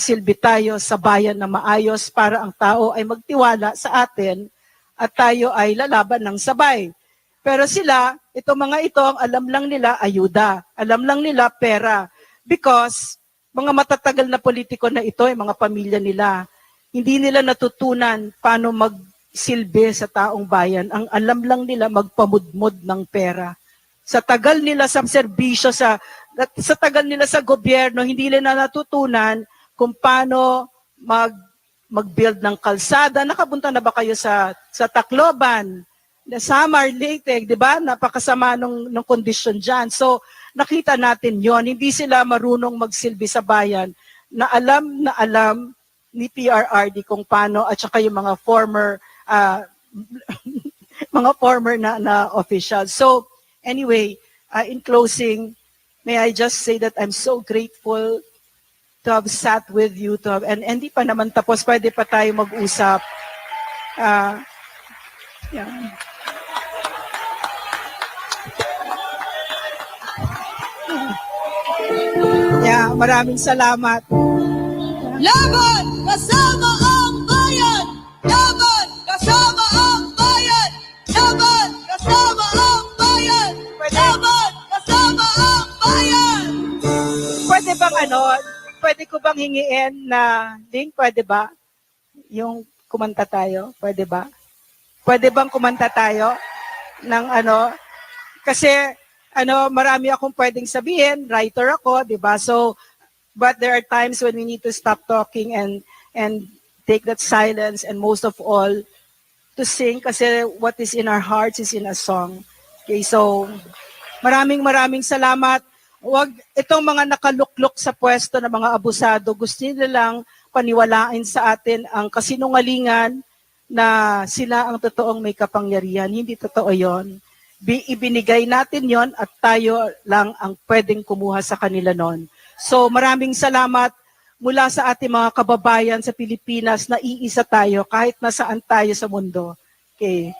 silbi tayo sa bayan na maayos para ang tao ay magtiwala sa atin at tayo ay lalaban ng sabay. Pero sila, ito mga ito, ang alam lang nila ayuda. Alam lang nila pera. Because mga matatagal na politiko na ito, ay mga pamilya nila, hindi nila natutunan paano magsilbi sa taong bayan. Ang alam lang nila magpamudmod ng pera. Sa tagal nila sa serbisyo, sa, sa tagal nila sa gobyerno, hindi nila natutunan kung paano mag mag-build ng kalsada. Nakabunta na ba kayo sa sa Tacloban? Na Samar, Leyte, di ba? Napakasama nung, nung condition dyan. So, nakita natin yon Hindi sila marunong magsilbi sa bayan na alam na alam ni PRRD kung paano at saka yung mga former ah, mga former na, na officials. So, anyway, uh, in closing, may I just say that I'm so grateful to have sat with you to have, and hindi pa naman tapos, pwede pa tayo mag-usap. Ah, yeah. Yeah, maraming salamat. Laban kasama ang bayan! Laban kasama ang bayan! Laban kasama ang bayan! Laban kasama ang bayan! Pwede bang ano, pwede ko bang hingiin na, Ding, pwede ba? Yung kumanta tayo, pwede ba? Pwede bang kumanta tayo ng ano? Kasi ano, marami akong pwedeng sabihin, writer ako, 'di ba? So but there are times when we need to stop talking and and take that silence and most of all to sing kasi what is in our hearts is in a song. Okay, so maraming maraming salamat. Wag itong mga nakaluklok sa pwesto na mga abusado, gusto nila lang paniwalain sa atin ang kasinungalingan na sila ang totoong may kapangyarihan. Hindi totoo yon. Bi- ibinigay natin yon at tayo lang ang pwedeng kumuha sa kanila nun. So maraming salamat mula sa ating mga kababayan sa Pilipinas na iisa tayo kahit nasaan tayo sa mundo. Okay.